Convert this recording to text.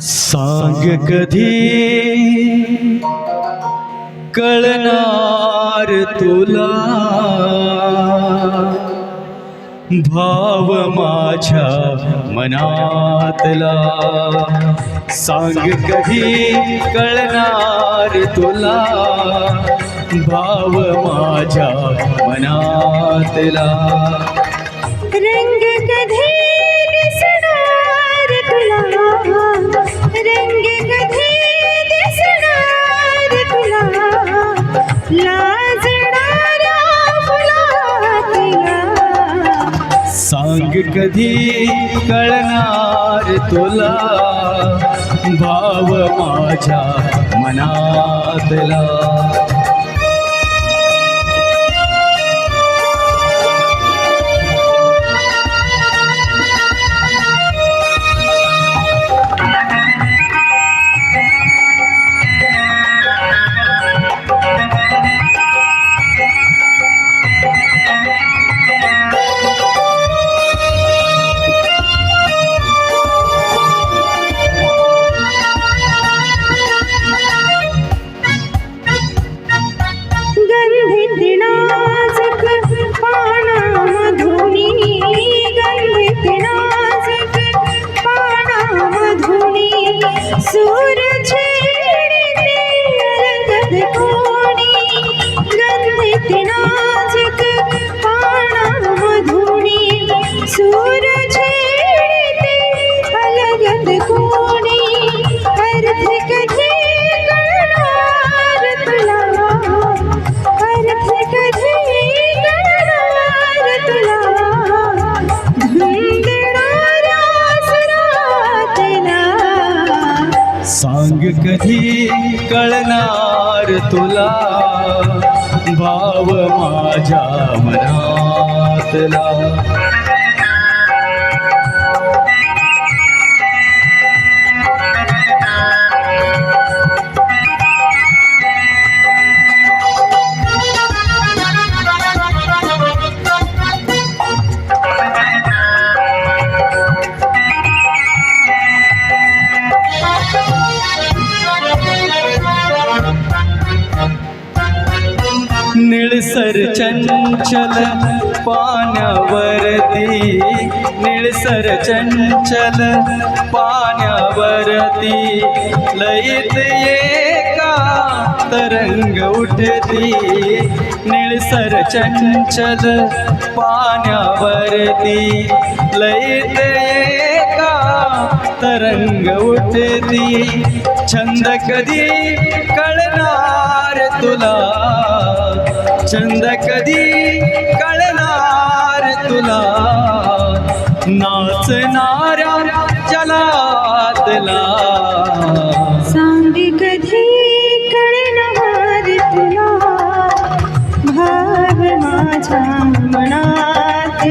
सांग कधी कळणार तुला? भाव माझ्या मनातला. सांग कधी कळणार तुला? भाव माझ्या मनातला. रंग कधी दिसणार तुला. रंग कधी दिसणार तुला. लाजणाऱ्या फुलातला सांग कधी कळणार तुला? भाव माझ्या मनातला. कोणी अर्थ कधी तुला अर्थ कधी तुला सुरातला सांग कधी कळणार तुला? भाव माझ्या मनातला. निळसर चंचल पाण्यावरती निळसर चंचल पाण्यावरती लयत एका तरंग उठती. निळसर चंचल पाण्यावरती लयत एका तरंग उठती. छंद कधी कळणार तुला? चंद कधी कळणार तुला? नाचणाऱ्या जलातला. माझ्या मनात